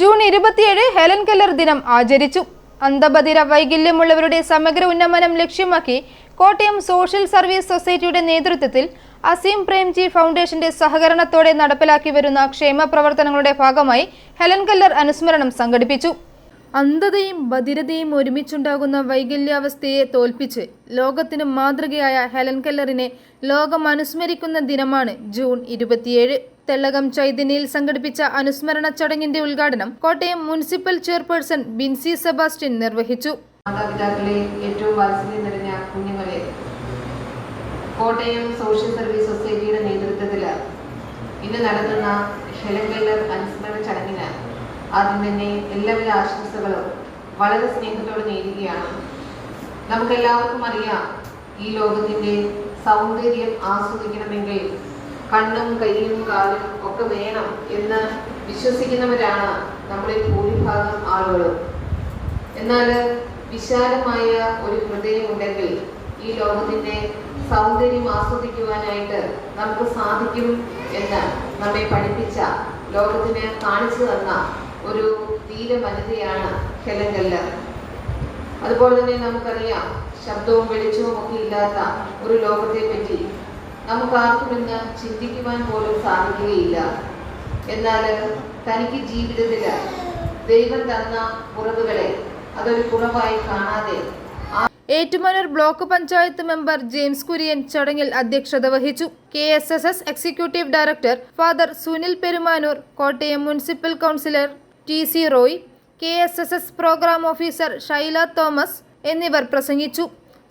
June ഇരുപത്തിയേഴ് Helen Keller ദിനം ആചരിച്ചു. അന്തബദിര വൈകല്യമുള്ളവരുടെ സമഗ്ര ഉന്നമനം ലക്ഷ്യമാക്കി കോട്ടയം സോഷ്യൽ സർവീസ് സൊസൈറ്റിയുടെ നേതൃത്വത്തിൽ അസീം പ്രേംജി ഫൗണ്ടേഷന്റെ സഹകരണത്തോടെ നടപ്പിലാക്കി വരുന്ന ക്ഷേമ പ്രവർത്തനങ്ങളുടെ ഭാഗമായി ഹെലൻ കല്ലർ അനുസ്മരണം സംഘടിപ്പിച്ചു. അന്ധതയും ബധിരതയും ഒരുമിച്ചുണ്ടാകുന്ന വൈകല്യാവസ്ഥയെ തോൽപ്പിച്ച് ലോകത്തിന് മാതൃകയായ ഹെലൻ കെല്ലറിനെ ലോകം അനുസ്മരിക്കുന്ന ദിനമാണ് ജൂൺ ഇരുപത്തിയേഴ്. തെള്ളകം ചൈതന്യയിൽ സംഘടിപ്പിച്ച അനുസ്മരണ ചടങ്ങിന്റെ ഉദ്ഘാടനം കോട്ടയം മുനിസിപ്പൽ ചെയർപേഴ്സൺ ബിൻസി സെബാസ്റ്റ്യൻ നിർവഹിച്ചു. മാതാപിതാക്കളെ ഏറ്റവും വാത്സല്യം നിറഞ്ഞ കുഞ്ഞുങ്ങളെ കോട്ടയം സോഷ്യൽ സർവീസ് സൊസൈറ്റിയുടെ നേതൃത്വത്തിൽ ഇന്ന് നടത്തുന്ന ഹെലങ്കല്ലർ കെല്ലർ അനുസ്മരണ ചടങ്ങിന് ആദ്യം തന്നെ എല്ലാവിധ ആശംസകളും വളരെ സ്നേഹത്തോടെ നേരുകയാണ്. നമുക്കെല്ലാവർക്കും അറിയാം ഈ ലോകത്തിന്റെ സൗന്ദര്യം ആസ്വദിക്കണമെങ്കിൽ കണ്ണും കൈയും കാലും ഒക്കെ വേണം എന്ന് വിശ്വസിക്കുന്നവരാണ് നമ്മളിൽ ഭൂരിഭാഗം ആളുകളും. എന്നാൽ വിശാലമായ ഒരു ഹൃദയമുണ്ടെങ്കിൽ ഈ ലോകത്തിന്റെ സൗന്ദര്യം ആസ്വദിക്കുവാനായിട്ട് നമുക്ക് സാധിക്കും എന്ന് നമ്മെ പഠിപ്പിച്ച ലോകത്തിന് കാണിച്ചു തന്ന ഒരു ധീര വനിതയാണ് ഹെലൻ അതുപോലെ തന്നെ നമുക്കറിയാം ശബ്ദവും വെളിച്ചവും ഒക്കെ ഇല്ലാത്ത ഒരു ലോകത്തെ പറ്റി നമുക്ക് ആർക്കും ഇന്ന് ചിന്തിക്കുവാൻ പോലും സാധിക്കുകയില്ല. എന്നാൽ തനിക്ക് ജീവിതത്തിൽ ദൈവം തന്ന കുറവുകളെ അതൊരു കുറവായി കാണാതെ ഏറ്റുമാനൂർ ബ്ലോക്ക് പഞ്ചായത്ത് മെമ്പർ ജെയിംസ് കുര്യൻ ചടങ്ങിൽ അധ്യക്ഷത വഹിച്ചു. K S S S executive director father Sunil Perumanoor Kottayam municipal councillor T C Roy K S S S programme officer Shaila Thomas എന്നിവർ പ്രസംഗിച്ചു.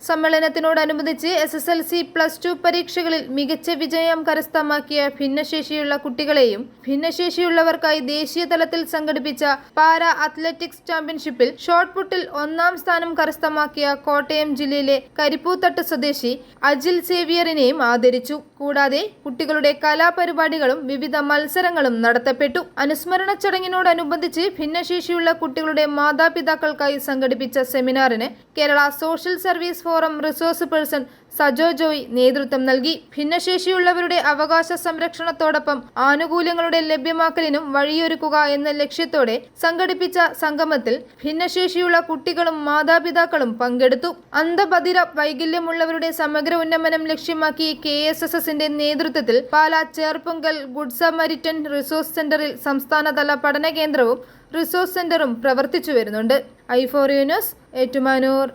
സമ്മേളനത്തിനോടനുബന്ധിച്ച് S S L C plus two പരീക്ഷകളിൽ മികച്ച വിജയം കരസ്ഥമാക്കിയ ഭിന്നശേഷിയുള്ള കുട്ടികളെയും ഭിന്നശേഷിയുള്ളവർക്കായി ദേശീയ തലത്തിൽ സംഘടിപ്പിച്ച പാരാ അത്ലറ്റിക്സ് ചാമ്പ്യൻഷിപ്പിൽ ഷോർട്ട് പുട്ടിൽ ഒന്നാം സ്ഥാനം കരസ്ഥമാക്കിയ കോട്ടയം ജില്ലയിലെ കരിപ്പൂത്തട്ട് സ്വദേശി അജിൽ സേവിയറിനെയും ആദരിച്ചു. കൂടാതെ കുട്ടികളുടെ കലാപരിപാടികളും വിവിധ മത്സരങ്ങളും നടത്തപ്പെട്ടു. അനുസ്മരണ ചടങ്ങിനോടനുബന്ധിച്ച് ഭിന്നശേഷിയുള്ള കുട്ടികളുടെ മാതാപിതാക്കൾക്കായി സംഘടിപ്പിച്ച സെമിനാറിന് Kerala social service forum resource person Sajo Joy നേതൃത്വം നൽകി. ഭിന്നശേഷിയുള്ളവരുടെ അവകാശ സംരക്ഷണത്തോടൊപ്പം ആനുകൂല്യങ്ങളുടെ ലഭ്യമാക്കലിനും വഴിയൊരുക്കുക എന്ന ലക്ഷ്യത്തോടെ സംഘടിപ്പിച്ച സംഗമത്തിൽ ഭിന്നശേഷിയുള്ള കുട്ടികളും മാതാപിതാക്കളും പങ്കെടുത്തു. അന്ധബധിര വൈകല്യമുള്ളവരുടെ സമഗ്ര ഉന്നമനം ലക്ഷ്യമാക്കി കെ എസ് എസ് വർഗീസിന്റെ നേതൃത്വത്തിൽ Pala Cherpunkal Good Samaritan resource സെന്ററിൽ സംസ്ഥാനതല പഠന കേന്ദ്രവും റിസോഴ്സ് സെന്ററും പ്രവർത്തിച്ചു വരുന്നുണ്ട്. ഐ ഫോർ യൂനസ് ഏറ്റുമാനൂർ.